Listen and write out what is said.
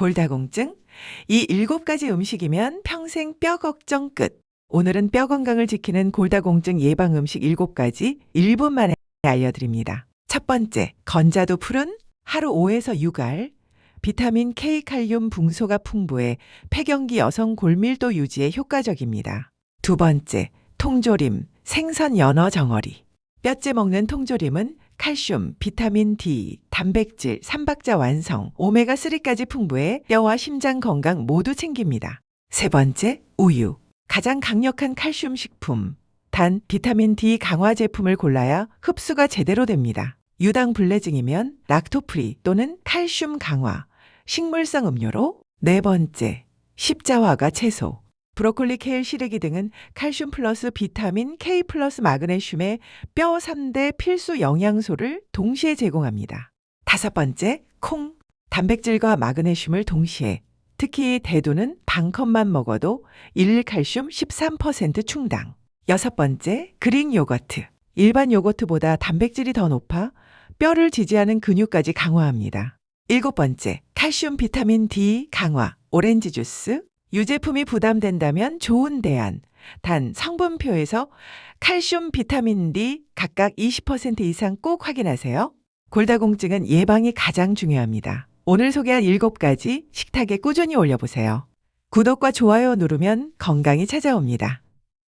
골다공증. 이 일곱 가지 음식이면 평생 뼈 걱정 끝. 오늘은 뼈 건강을 지키는 골다공증 예방 음식 일곱 가지 1분 만에 알려드립니다. 첫 번째, 건자도 푸른 하루 5에서 6알. 비타민 K, 칼륨, 붕소가 풍부해 폐경기 여성 골밀도 유지에 효과적입니다. 두 번째, 통조림, 생선 연어 정어리. 뼈째 먹는 통조림은 칼슘, 비타민 D, 단백질, 삼박자 완성, 오메가3까지 풍부해 뼈와 심장 건강 모두 챙깁니다. 세 번째, 우유. 가장 강력한 칼슘 식품. 단, 비타민 D 강화 제품을 골라야 흡수가 제대로 됩니다. 유당 불내증이면 락토프리 또는 칼슘 강화, 식물성 음료로. 네 번째, 십자화가 채소. 브로콜리, 케일, 시래기 등은 칼슘 플러스 비타민 K 플러스 마그네슘의 뼈 3대 필수 영양소를 동시에 제공합니다. 다섯 번째, 콩. 단백질과 마그네슘을 동시에 특히 대두는 반컵만 먹어도 일칼슘 13% 충당. 여섯 번째, 그릭 요거트. 일반 요거트보다 단백질이 더 높아 뼈를 지지하는 근육까지 강화합니다. 일곱 번째, 칼슘 비타민 D 강화. 오렌지 주스. 유제품이 부담된다면 좋은 대안. 단 성분표에서 칼슘 비타민 D 각각 20% 이상 꼭 확인하세요. 골다공증은 예방이 가장 중요합니다. 오늘 소개한 7가지 식탁에 꾸준히 올려보세요. 구독과 좋아요 누르면 건강이 찾아옵니다.